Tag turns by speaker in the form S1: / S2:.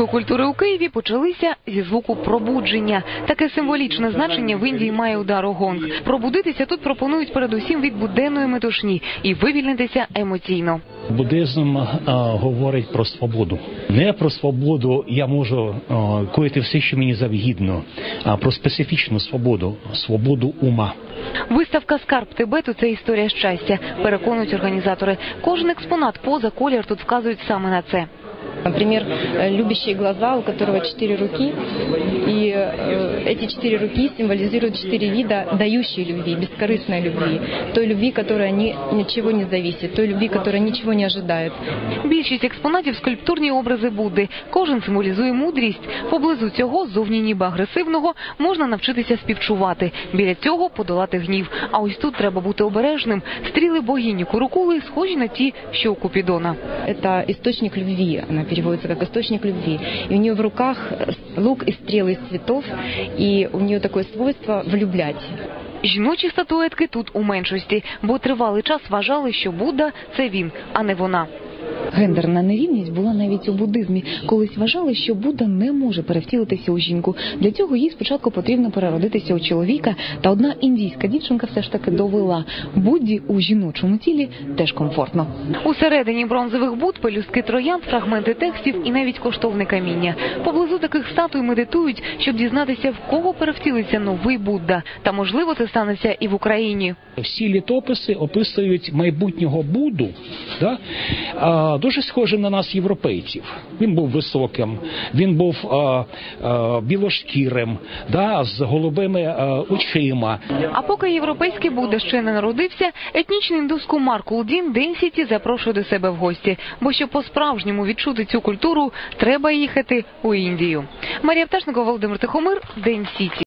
S1: буддійської культури у Києві почалися зі звуку пробудження. Таке символічне значення в Індії має удар у гонг. Пробудитися тут пропонують передусім від буденної метушні і вивільнитися емоційно.
S2: Буддизм а, говорить про свободу. Не про свободу я можу а, коїти все, що мені завгідно, а про специфічну свободу, свободу ума.
S1: Виставка Скарб Тибету це історія щастя. Переконують організатори. Кожен експонат поза колір тут вказують саме на це.
S3: Например, э, любящие глаза, у которого четыре руки, и э, эти четыре руки символизируют четыре вида дающей любви, бескорыстной любви, той любви, которая ни, ничего не зависит, той любви, которая ничего не ожидает.
S1: Більшість експонатів скульптурні образи Будди. Кожен символізує мудрість. Поблизу цього, зовні ніби агресивного, можна навчитися співчувати. Біля цього подолати гнів. А ось тут треба бути обережним. Стріли богині Курукули схожі на ті, що у Купідона.
S3: Это источник любви, она переводится как источник любви. И у нее в руках лук и стрелы из цветов, и у нее такое свойство влюблять.
S1: Жіночі статуетки тут у меншості, бо тривалий час вважали, що Будда – це він, а не вона.
S4: Гендерна нерівність була навіть у буддизмі. Колись вважали, що Будда не може перевтілитися у жінку. Для цього їй спочатку потрібно переродитися у чоловіка. Та одна індійська дівчинка все ж таки довела Будді у жіночому тілі теж комфортно.
S1: Усередині бронзових буд пелюстки троянд, фрагменти текстів і навіть коштовне каміння. Поблизу таких статуй медитують, щоб дізнатися, в кого перевтілиться новий Будда. Та можливо це станеться і в Україні.
S2: Всі літописи описують майбутнього Будду, да? Дуже схожим на нас, європейців. Він був високим, він був а, а, білошкірим, да? з голубими а, очима.
S1: А поки європейський Будда ще не народився, етнічний індус Кумар Кулдін День Сіті запрошує до себе в гості. Бо щоб по-справжньому відчути цю культуру, треба їхати у Індію. Марія Пташникова, Володимир Тихомир, День Сіті.